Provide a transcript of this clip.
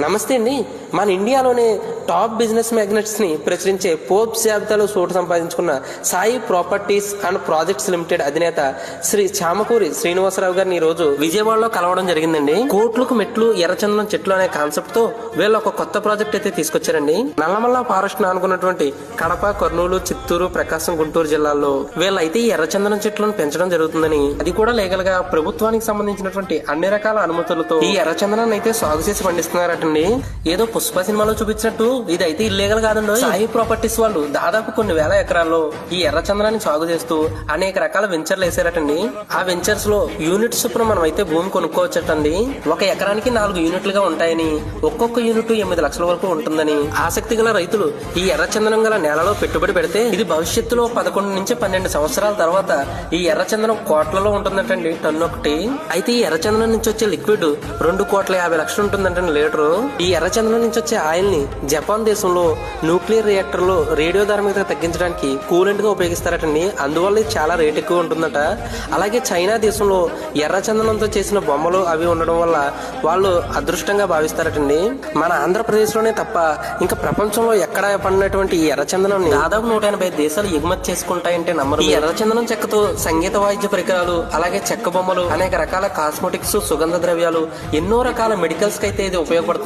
నమస్తే అండి. మన ఇండియాలోనే టాప్ బిజినెస్ మ్యాగ్నెట్స్ని ప్రచురించే పోప్స్ జాబితాలో చోటు సంపాదించుకున్న Sai properties and projects limited అధినేత శ్రీ చామకూరి శ్రీనివాసరావు గారిని ఈ రోజు విజయవాడలో కలవడం జరిగిందండి. కోట్లకు మెట్లు ఎర్రచందనం చెట్లు అనే కాన్సెప్ట్తో వీళ్ళు ఒక కొత్త ప్రాజెక్ట్ అయితే తీసుకొచ్చారండి. నల్లమల్ల ఫారెస్ట్ అనుకున్నటువంటి కడప కర్నూలు చిత్తూరు ప్రకాశం గుంటూరు జిల్లాల్లో వీళ్ళైతే ఈ ఎర్రచందనం చెట్లను పెంచడం జరుగుతుందని అది కూడా లీగల్గా ప్రభుత్వానికి సంబంధించినటువంటి అన్ని రకాల అనుమతులతో ఈ ఎర్రచందనాన్ని అయితే సాగు చేసి పండిస్తున్నారటండి. ఏదో పుష్ప సినిమాలో చూపించినట్టు ఇది అయితే ఇల్లీగల్ కాదండి. సాయి ప్రాపర్టీస్ వాళ్ళు దాదాపు కొన్ని వేల ఎకరాల్లో ఈ ఎర్రచందనాన్ని సాగు చేస్తూ అనేక రకాల వెంచర్లు వేసారటండి. ఆ వెంచర్స్లో యూనిట్స్ చొప్పున మనం అయితే భూమి కొనుక్కోవచ్చటండి. ఒక ఎకరానికి నాలుగు యూనిట్లుగా ఉంటాయని ఒక్కొక్క యూనిట్ ఎనిమిది లక్షల వరకు ఉంటుందని ఆసక్తి గల రైతులు ఈ ఎర్రచందనం గల నేలలో పెట్టుబడి పెడితే ఇది భవిష్యత్తులో పదకొండు నుంచి పన్నెండు సంవత్సరాల తర్వాత ఈ ఎర్రచందనం కోట్లలో ఉంటుందంటండి. టన్ను ఒకటి. అయితే ఈ ఎర్రచందనం నుంచి వచ్చే లిక్విడ్ రెండు కోట్ల యాభై లక్షలు ఉంటుందంటండి లీటరు. ఈ ఎర్రచందనం నుంచి వచ్చే ఆయిల్ని జపాన్ దేశంలో న్యూక్లియర్ రియాక్టర్లో రేడియో ధార్మికత తగ్గించడానికి కూలెంట్గా ఉపయోగిస్తారటండి అందువల్ల ఇది చాలా రేట్ ఎక్కువ ఉంటుందట. అలాగే చైనా దేశంలో ఎర్రచందనంతో చేసిన బొమ్మలు అవి ఉండడం వల్ల వాళ్ళు అదృష్టంగా భావిస్తారటండి. మన ఆంధ్రప్రదేశ్లోనే తప్ప ఇంకా ప్రపంచంలో ఎక్కడ పడినటువంటి ఈ ఎర్రచందనం దాదాపు నూట ఎనభై దేశాలు ఎగుమతి చేసుకుంటాయంటే నమ్మరు ఈ ఎర్రచందనం చెక్కతో సంగీత వాయిద్య పరికరాలు అలాగే చెక్క బొమ్మలు అనేక రకాల కాస్మెటిక్స్ సుగంధ ద్రవ్యాలు ఎన్నో రకాల మెడికల్స్కి అయితే ఇది ఉపయోగపడుతుంది.